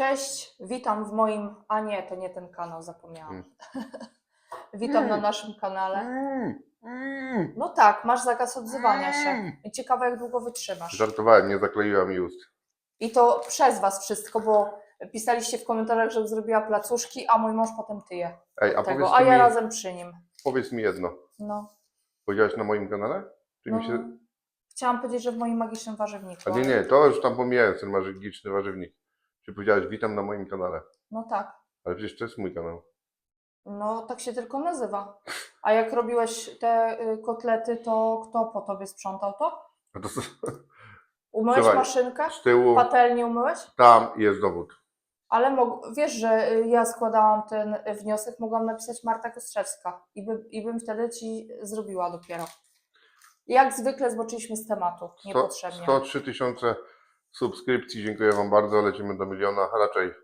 Cześć, witam w moim. A nie, to nie ten kanał, zapomniałam. Mm. witam na Mm. naszym kanale. Mm, mm, No tak, masz zakaz odzywania się. Mm. I ciekawe, jak długo wytrzymasz. Żartowałem, nie zakleiła mi ust. I to przez Was wszystko, bo pisaliście w komentarzach, że zrobiła placuszki, a mój mąż potem tyje Ej, a tego, a mi, ja razem przy nim. powiedz mi jedno. No. Powiedziałaś na moim kanale? Czy no. mi się... Chciałam powiedzieć, że w moim magicznym warzywniku. A nie, nie, to już tam pomijając ten magiczny warzywnik. Czy powiedziałaś, witam na moim kanale. No tak. Ale przecież to jest mój kanał. No, tak się tylko nazywa. A jak robiłeś te y, kotlety, to kto po tobie sprzątał to? A to s- Umyłeś Słuchaj, maszynkę? z tyłu, Patelnię umyłeś? tam jest dowód. Ale mog- wiesz, że y, ja składałam ten y, wniosek, mogłam napisać Marta Kostrzewska i, by, i bym wtedy ci zrobiła dopiero. Jak zwykle zboczyliśmy z tematu, niepotrzebnie. 103 tysiące subskrypcji, dziękuję Wam bardzo, lecimy do miliona, raczej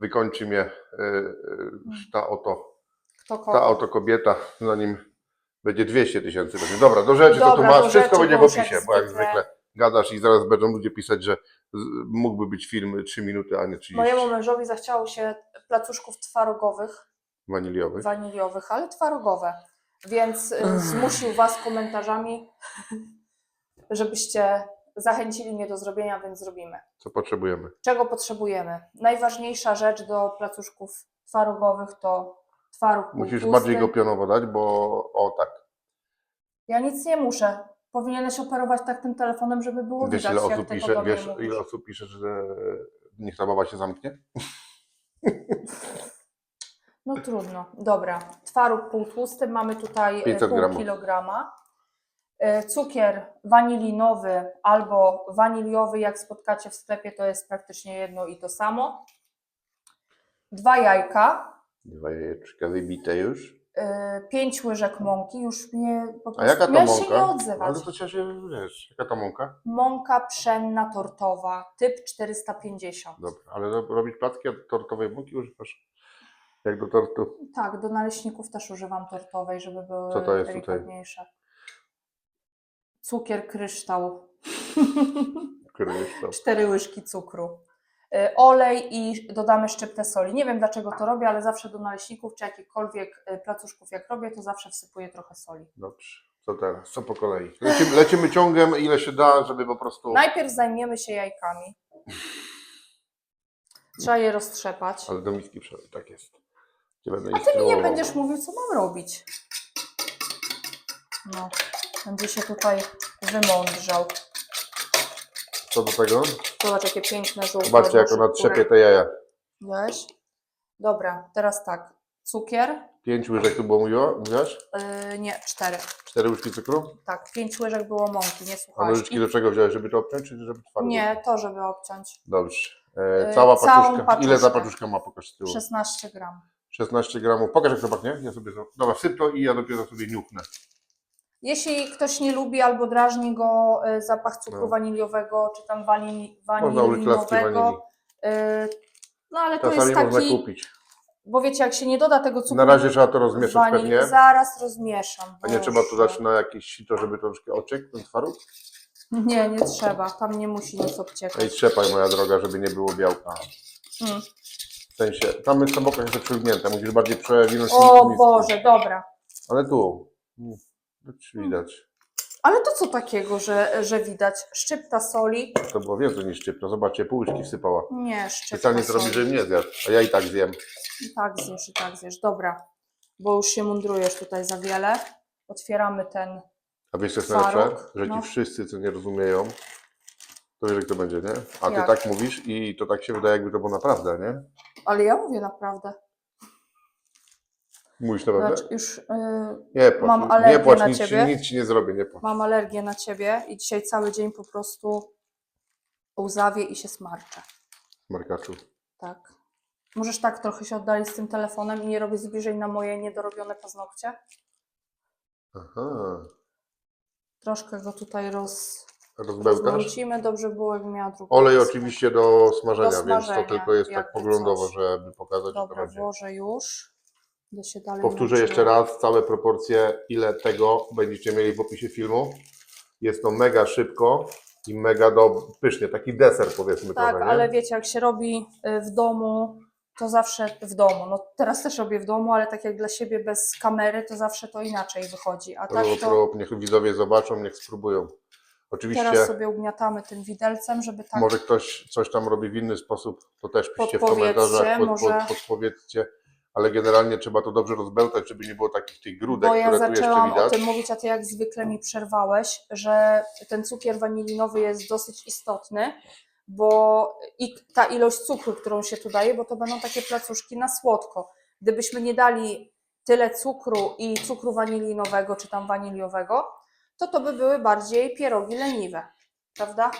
wykończy mnie y, y, ta oto, ta oto kobieta, zanim będzie 200 tysięcy. Dobra, do rzeczy, to tu Dobra, masz, wszystko będzie w opisie, bo jak zwykle- gadasz i zaraz będą ludzie pisać, że mógłby być film 3 minuty, a nie 30 Mojemu mężowi zachciało się placuszków twarogowych, waniliowych. waniliowych, ale twarogowe. Więc y, zmusił Was komentarzami, żebyście zachęcili mnie do zrobienia, więc zrobimy. Co potrzebujemy? Czego potrzebujemy? Najważniejsza rzecz do placuszków twarogowych to twaróg Musisz półtłusty. bardziej go pionowo dać, bo o tak. Ja nic nie muszę. Powinieneś operować tak tym telefonem, żeby było Wiesz widać, ile jak osób ty pisze, wiesz mówisz. ile osób pisze, że niech ta baba się zamknie? No trudno. Dobra. Twaróg półtłusty mamy tutaj e, 500 pół gramów. kilograma. E, Cukier wanilinowy albo waniliowy, jak spotkacie w sklepie, to jest praktycznie jedno i to samo. Dwa jajka, Dwa jajeczka wybite już. e, pięć łyżek mąki, już mnie po prostu A jaka to miałeś się nie mąka? odzywać. Ale to trzeba się, wiesz, jaka to mąka? Mąka pszenna tortowa, typ 450. Dobra, ale ro- robić placki od tortowej mąki używasz? Jak do tortu? Tak, do naleśników też używam tortowej, żeby były Co to jest tutaj? Cukier kryształ. Kryształ. Cztery łyżki cukru. Y, Olej i dodamy szczyptę soli. Nie wiem dlaczego to robię, ale zawsze do naleśników czy jakichkolwiek y, placuszków jak robię, to zawsze wsypuję trochę soli. Dobrze. Co teraz? Co po kolei? Lecimy, lecimy ciągiem ile się da, żeby po prostu... Najpierw zajmiemy się jajkami. Trzeba je roztrzepać. Ale do miski przelej, tak jest. Będę A ty mi nie będziesz mówił, co mam robić. No, będzie się tutaj wymądrzał. Co do tego? Zobacz, jakie piękne żółte. Zobaczcie, jak ona trzepie te jaja. Widziałeś? Dobra, teraz tak. Cukier, Pięć łyżek tu było mówiła, mówiłaś? yy, nie, cztery. Cztery łyżki cukru? Tak, pięć łyżek było mąki, nie A słuchałeś. łyżki do czego wziąłeś, żeby to obciąć, czy żeby twardo? Nie, to żeby obciąć. Dobrze. E, Yy, cała całą paczuszka. Ile ta paczuszkę. paczuszka ma? Pokaż z tyłu. 16 gram. 16 gramów. Pokaż jak to pachnie. Ja sobie. Dobra, wsyp to i ja dopiero sobie niuchnę. Jeśli ktoś nie lubi albo drażni go y, zapach cukru No. waniliowego, czy tam wani- Można wanilii. wanilinowego, y, no ale to Czasami jest można taki, kupić. bo wiecie, jak się nie doda tego cukru Na razie trzeba to rozmieszać wanilii, pewnie. zaraz rozmieszam. A nie trzeba tu Boże. dać na jakieś sito, żeby troszkę ociekł ten twaróg? Nie, nie trzeba, tam nie musi nic obciekać. Ej, trzepaj moja droga, żeby nie było białka. Mm. W sensie, tam jest na bokach jeszcze przewinięte, musisz bardziej przewinąć O. Boże, dobra. Ale tu. Mm, To ci widać. Ale to co takiego, że, że widać? Szczypta soli? To było więcej niż szczypta. Zobaczcie, pół łyżki wsypała. Nie, szczypta Specjalnie soli. robi, żebym nie zjadł. A ja i tak zjem. I tak zjesz, i tak zjesz. Dobra, bo już się mundrujesz tutaj za wiele. Otwieramy ten. A wiesz co jest najlepsze? Że ci no. wszyscy, co nie rozumieją, to wiesz jak to będzie, nie? A ty Jak? tak mówisz i to tak się wydaje, jakby to było naprawdę, nie? Ale ja mówię naprawdę. Mówisz naprawdę? Znaczy, już yy, Nie płacz, mam nie alergię płacz, na nic, ci, ciebie. nic ci nie zrobię, nie płacz. mam alergię na ciebie i dzisiaj cały dzień po prostu łzawię i się smarczę. Markaczu. Tak. Możesz tak trochę się oddalić z tym telefonem i nie robić zbliżeń na moje niedorobione paznokcie? Aha. Troszkę go tutaj roz, Rozbełtasz? Dobrze było, jakbym miała drugą Olej oczywiście do smażenia, Do więc smażenia, to tylko jest tak jakby poglądowo, coś. żeby pokazać, Dobra, włożę już. Się dalej Powtórzę jeszcze raz całe proporcje, ile tego będziecie mieli w opisie filmu. Jest to mega szybko, i mega do, pysznie, taki deser powiedzmy Tak, trochę, nie? ale wiecie, jak się robi y, w domu, to zawsze w domu. No teraz też robię w domu, ale tak jak dla siebie bez kamery, to zawsze to inaczej wychodzi. A tak to prób, niech widzowie zobaczą, niech spróbują. Oczywiście teraz sobie ugniatamy tym widelcem, żeby tak może ktoś coś tam robi w inny sposób, to też piszcie w Podpowiedzcie, komentarzach, pod, może- pod, podpowiedzcie, ale generalnie trzeba to dobrze rozbełtać, żeby nie było takich tych grudek, Bo ja które tu jeszcze zaczęłam o widać. tym mówić, a ty jak zwykle mi przerwałeś, że ten cukier wanilinowy jest dosyć istotny, bo i ta ilość cukru, którą się tu daje, bo to będą takie placuszki na słodko. Gdybyśmy nie dali tyle cukru i cukru wanilinowego czy tam waniliowego, to to by były bardziej pierogi leniwe, prawda?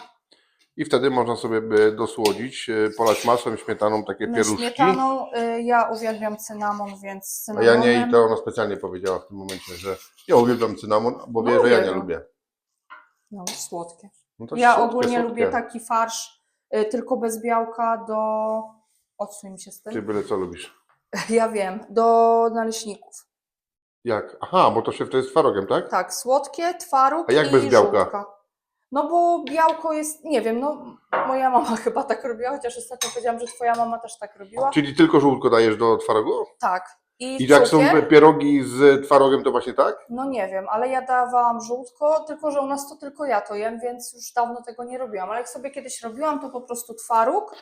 I wtedy można sobie dosłodzić, e, polać masłem, śmietaną takie No, pieruszki. śmietaną, y, ja uwielbiam cynamon, więc A cynamonem. ja nie i to ona specjalnie powiedziała w tym momencie, że ja uwielbiam cynamon, bo No, wie, że ja nie uwielbiam. lubię. No, słodkie. No to Ja słodkie, ogólnie słodkie. lubię taki farsz, y, tylko bez białka do. Odsuń mi się z Ty tym. byle co lubisz. Ja wiem, do naleśników. Jak? Aha, bo to się wtedy z twarogiem, tak? Tak, słodkie, twaróg A jak i bez białka? żółtka. No bo białko jest, nie wiem, no moja mama chyba tak robiła, chociaż ostatnio powiedziałam, że twoja mama też tak robiła. Czyli tylko żółtko dajesz do twarogu? Tak. I, I jak cukier, są pierogi z twarogiem, to właśnie tak? No nie wiem, ale ja dawałam żółtko, tylko że u nas to tylko ja to jem, więc już dawno tego nie robiłam. Ale jak sobie kiedyś robiłam, to po prostu twaróg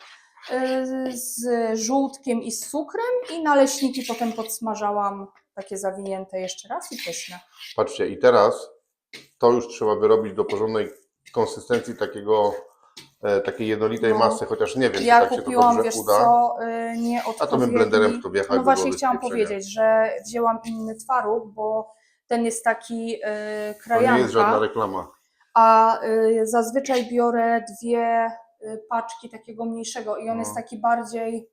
y, z żółtkiem i z cukrem i naleśniki potem podsmażałam takie zawinięte jeszcze raz i pyszne. Patrzcie, i teraz to już trzeba wyrobić do porządnej konsystencji takiego, e, takiej jednolitej No. masy, chociaż nie wiem, czy Ja tak się to kupiłam, dobrze wiesz uda. co, y, nie A to bym blenderem w to wjechał. No by właśnie było chciałam powiedzieć, że wzięłam inny twaróg, bo ten jest taki y, To krajanka. nie jest żadna reklama. a y, zazwyczaj biorę dwie y, paczki takiego mniejszego i on No. jest taki bardziej.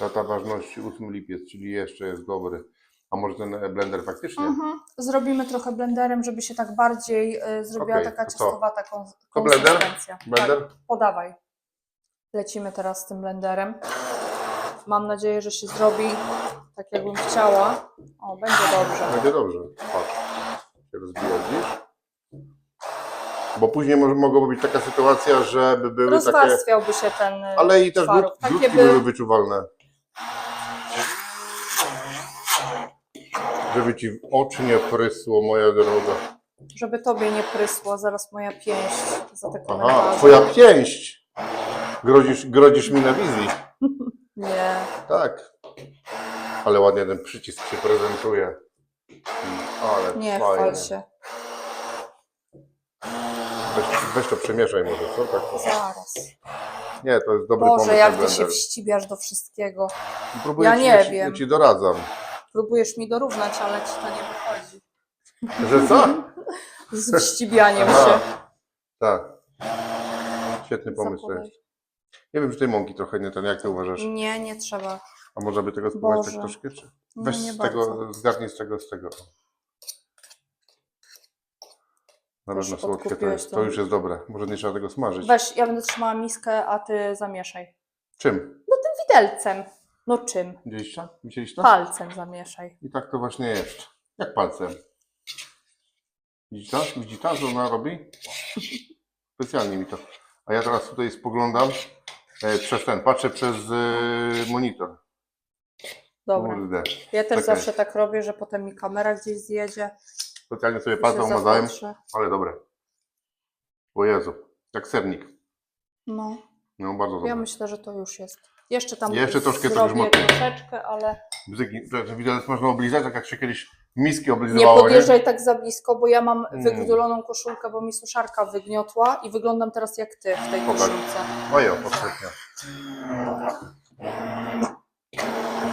Data ważności 8 lipiec, czyli jeszcze jest dobry. A może ten e, blender faktycznie? Mhm. Zrobimy trochę blenderem, żeby się tak bardziej y, zrobiła Okej, taka to co? ciastowata kon- To blender? konsystencja. Blender? Tak, podawaj. Lecimy teraz z tym blenderem. Mam nadzieję, że się zrobi tak, jakbym chciała. O, będzie dobrze. Będzie dobrze. Patrz, się rozbija, widzisz? Bo później może, mogłaby być taka sytuacja, że by były takie... Rozwarstwiałby się ten. y, Ale i też Takie grudki by- były wyczuwalne. Żeby ci w oczy nie prysło, moja droga. Żeby tobie nie prysło zaraz moja pięść za te Aha, komentarze. twoja pięść! Grozisz, grozisz mi na wizji. Nie. Tak. Ale ładnie ten przycisk się prezentuje. Ale Nie fajnie. chwal się. Weź, weź to przemieszaj może, co? Tak. Zaraz. Nie, to jest dobry Boże, pomysł. jak ty się wścibiasz do wszystkiego. Próbuję Ja ci, nie ja ci, wiem. Ja ci doradzam. Próbujesz mi dorównać, ale ci to nie wychodzi. Że co? Z wścibianiem się. Tak. Świetny pomysł Zapodaj. Nie wiem, czy tej mąki trochę nie ten, jak ty uważasz? Nie, nie trzeba. A można by tego spróbować tak troszkę? Czy? No, Weź nie z bardzo. tego, zgarnij z tego, z tego. Na Proszę, pewno słodkie to podkupiłeś jest. to. To już jest dobre. Może nie trzeba tego smażyć. Weź, ja będę trzymała miskę, a ty zamieszaj. Czym? Widelcem. No czym? Widzieliście? Widzieliście? Palcem zamieszaj. I tak to właśnie jest. Jak palcem. Widzisz to? Widzisz to, co ona robi? Specjalnie mi to. A ja teraz tutaj spoglądam e, przez ten, patrzę przez e, monitor. Dobra. Kurde. Ja też Czekaj. zawsze tak robię, że potem mi kamera gdzieś zjedzie. Specjalnie sobie palcem się umazałem, ale dobre. O Jezu, jak sernik. No, No bardzo dobre. ja myślę, że to już jest. Jeszcze tam Jeszcze troszkę to zrobię troszeczkę, ale Bzyki, że że można oblizać, tak jak się kiedyś miski nie oblizywało, podjeżdżaj tak za blisko, bo ja mam Mm. koszulkę, bo mi suszarka wygniotła i wyglądam teraz jak ty w tej Pokaż. koszulce. Ojo, ostatnio.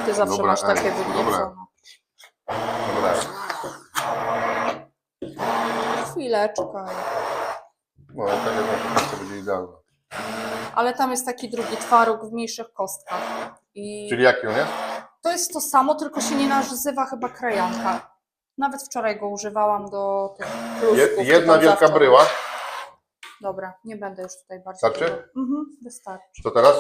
Ty zawsze Dobra, masz takie dobra. wygniecone. Dobra. Chwileczkę. No, tak jak to będzie idealne. Ale tam jest taki drugi twaróg w mniejszych kostkach. I Czyli jaki on jest? to jest to samo, tylko się nie nazywa chyba krajanka. Nawet wczoraj go używałam do tych. Je, jedna wielka bryła. Dobra, nie będę już tutaj bardziej. Starczy? Mhm, wystarczy. Co teraz?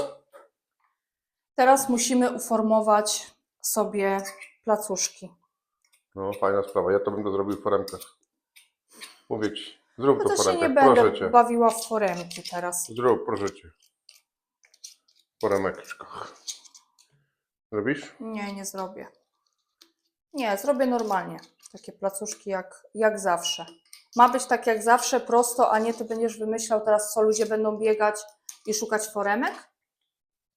Teraz musimy uformować sobie placuszki. No, fajna sprawa. Ja to bym to zrobił w foremkach. Mówię ci. Zrób No to to się nie będę cię. bawiła w foremki teraz. Zrób, proszę cię. Poremeczko. Zrobisz? Nie, nie zrobię. Nie, zrobię normalnie. Takie placuszki jak, jak zawsze. Ma być tak jak zawsze, prosto, a nie ty będziesz wymyślał teraz, co ludzie będą biegać i szukać foremek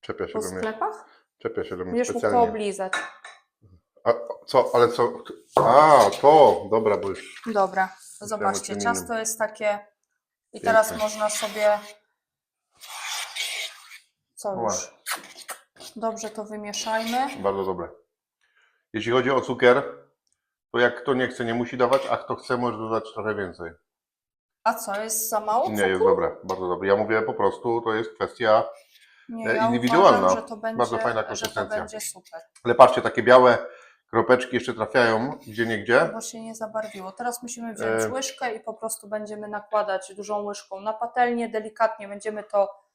Czepia się po do mnie. sklepach. Czepia się do mnie Będziesz mógł to specjalnie. oblizać. A co, ale co? A, to, dobra, bo już Dobra, zobaczcie, ciasto jest takie i teraz Piękne. można sobie co Ła. już? Dobrze to wymieszajmy. bardzo dobre. Jeśli chodzi o cukier, to jak kto nie chce, nie musi dawać, a kto chce, może dodać trochę więcej. A co, jest za mało Nie, jest cukru? dobre, bardzo dobre. Ja mówię po prostu, to jest kwestia, Nie, E, ja indywidualna. Uważam, że to będzie, Bardzo fajna że to konsystencja. będzie super, ale patrzcie, takie białe kropeczki jeszcze trafiają gdzie niegdzie. bo się nie zabarwiło. Teraz musimy wziąć E. łyżkę i po prostu będziemy nakładać dużą łyżką na patelnię, delikatnie będziemy to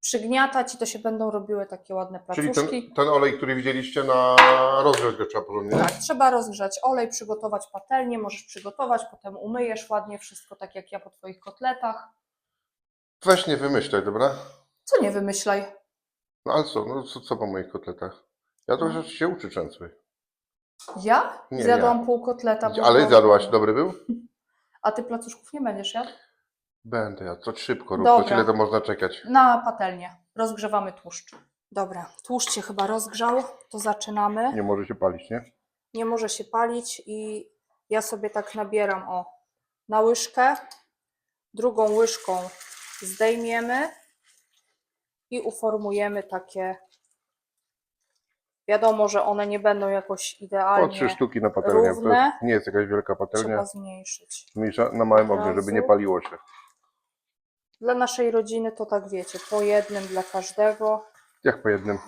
przygniatać i to się będą robiły takie ładne Czyli placuszki. ten, ten olej, który widzieliście na rozgrzać go trzeba porządnie. Tak, trzeba rozgrzać olej, przygotować patelnię, możesz przygotować, potem umyjesz ładnie wszystko, tak jak ja po Twoich kotletach. Weź nie wymyślaj, dobra? Co nie wymyślaj? No ale co, no co, co po moich kotletach? Ja to się uczy często. Ja? Nie, Zjadłam pół kotleta. bo Ale zjadłaś, dobry był? A Ty placuszków nie będziesz jadł? Będę jadł, to szybko rób, Dobra. to ile to można czekać? Na patelnię. Rozgrzewamy tłuszcz. Dobra, tłuszcz się chyba rozgrzał, to zaczynamy. Nie może się palić, nie? Nie może się palić i ja sobie tak nabieram o na łyżkę. Drugą łyżką zdejmiemy i uformujemy takie. Wiadomo, że one nie będą jakoś idealnie. trzy sztuki na patelnię. To równe. jest, nie jest jakaś wielka patelnia. Trzeba zmniejszyć. Mniejsza na małym ogniu, żeby nie paliło się. Dla naszej rodziny to tak wiecie, po jednym dla każdego. Jak po jednym?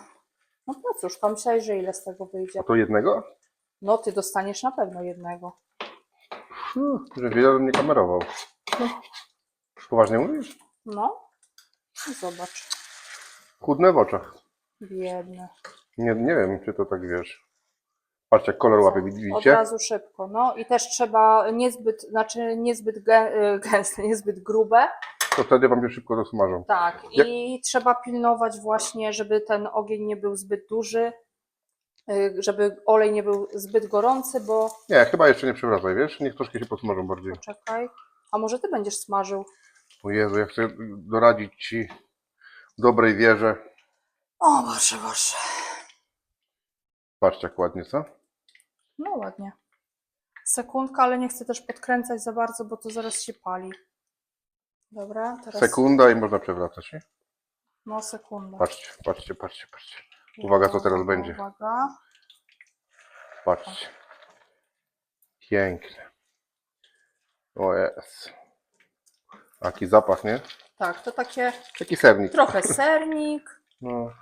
No po cóż, myślałeś, że ile z tego wyjdzie? A to jednego? No ty dostaniesz na pewno jednego. Hmm, że wiedział, nie kamerował. Poważnie mówisz? No, I zobacz, Chudne w oczach. biedny. Nie, nie wiem, czy to tak wiesz. Patrzcie, jak kolor łapie, Od widzicie? razu szybko. No i też trzeba niezbyt, znaczy niezbyt gę, y, gęste, niezbyt grube. To wtedy wam się szybko dosmażą. Tak. I trzeba pilnować właśnie, żeby ten ogień nie był zbyt duży, y, żeby olej nie był zbyt gorący, bo Nie, chyba jeszcze nie przewracaj, wiesz? Niech troszkę się posmażą bardziej. poczekaj. A może ty będziesz smażył? O Jezu, ja chcę doradzić ci w dobrej wierze. O Boże, Boże. Patrzcie, jak ładnie, co? No ładnie. Sekundka, ale nie chcę też podkręcać za bardzo, bo to zaraz się pali. Dobra, teraz. Sekunda i można przewracać, nie? No, sekunda. Patrzcie, patrzcie, patrzcie, patrzcie. Uwaga, co teraz będzie. Uwaga. Patrzcie. Piękne. O jest. Taki zapach, nie? Tak, to takie Taki sernik. trochę sernik. No.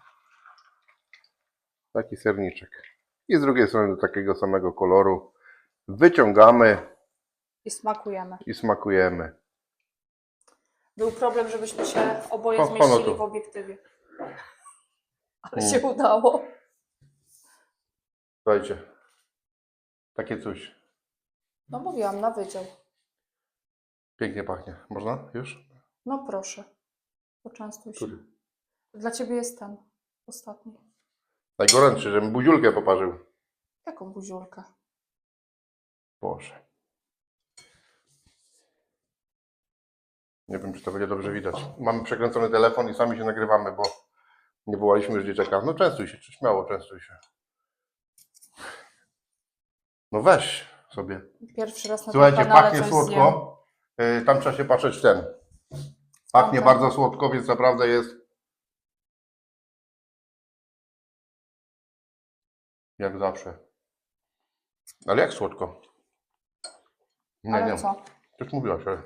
Taki serniczek. I z drugiej strony do takiego samego koloru. Wyciągamy I smakujemy. i smakujemy. Był problem, żebyśmy się oboje Ho- zmieścili w obiektywie. Ale Mm. się udało. Słuchajcie. Takie coś. No mówiłam, na wydział. Pięknie pachnie. Można już? No proszę. Poczęstuj się. Który? Dla ciebie jest ten. Ostatni. Najgorętszy, żebym buziulkę poparzył. Jaką buziulkę? Boże. Nie wiem, czy to będzie dobrze widać. Mamy przekręcony telefon i sami się nagrywamy, bo nie wołaliśmy już dzieciaka. No częstuj się, śmiało częstuj się. No weź sobie. Pierwszy raz na Słuchajcie, pachnie słodko. zjem. Y, Tam trzeba się patrzeć w ten. Pachnie bardzo słodko, więc naprawdę jest. Jak zawsze. Ale jak słodko? Nie, Ale nie. co? Już mówiłaś, ale.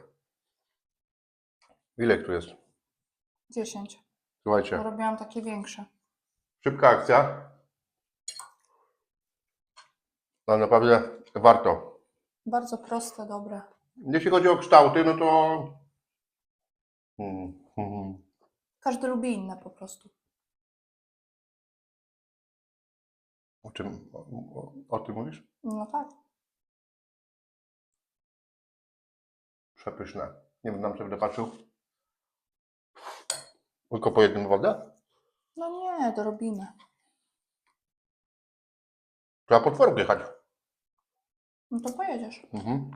Ile tu jest? 10. Słuchajcie, Robiłam takie większe. szybka akcja. No naprawdę warto. Bardzo proste, dobre. Jeśli chodzi o kształty, no to. Hmm, hmm. Każdy lubi inne po prostu. O czym? O, o, o tym mówisz? No tak. Przepyszne. Nie będę się będę patrzył. Tylko po jednym wodę? No nie, dorobimy. Trzeba po tworek jechać. No to pojedziesz. Mhm.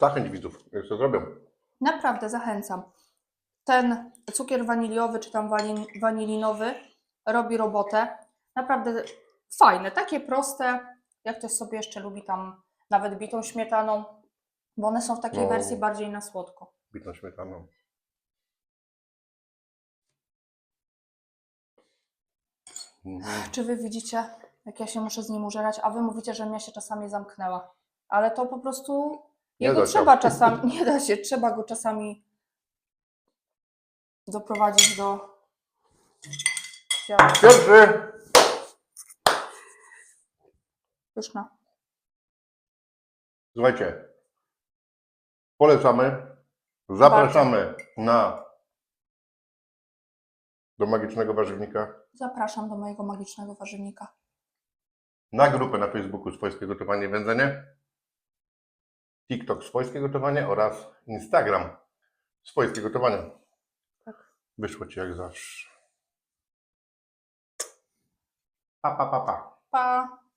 Zachęć widzów, jak to zrobią. Naprawdę zachęcam. Ten cukier waniliowy czy tam wani- wanilinowy robi robotę. Naprawdę fajne, takie proste. Jak ktoś sobie jeszcze lubi tam nawet bitą śmietaną, bo one są w takiej No. wersji bardziej na słodko. Bitą śmietaną. Mhm. Czy wy widzicie, jak ja się muszę z nim użerać, a wy mówicie, że mnie się czasami zamknęła. Ale to po prostu Nie jego da się. trzeba czasami, nie da się, trzeba go czasami doprowadzić do działania. Pierwszy! Pyszna. Słuchajcie, polecamy, zapraszamy na do magicznego warzywnika, Zapraszam do mojego magicznego warzywnika. na grupę na Facebooku Swojskie Gotowanie i Wędzenie, TikTok Swojskie Gotowanie oraz Instagram Swojskie Gotowanie. Tak. Wyszło Ci jak zawsze. Pa, pa, pa, pa. Pa!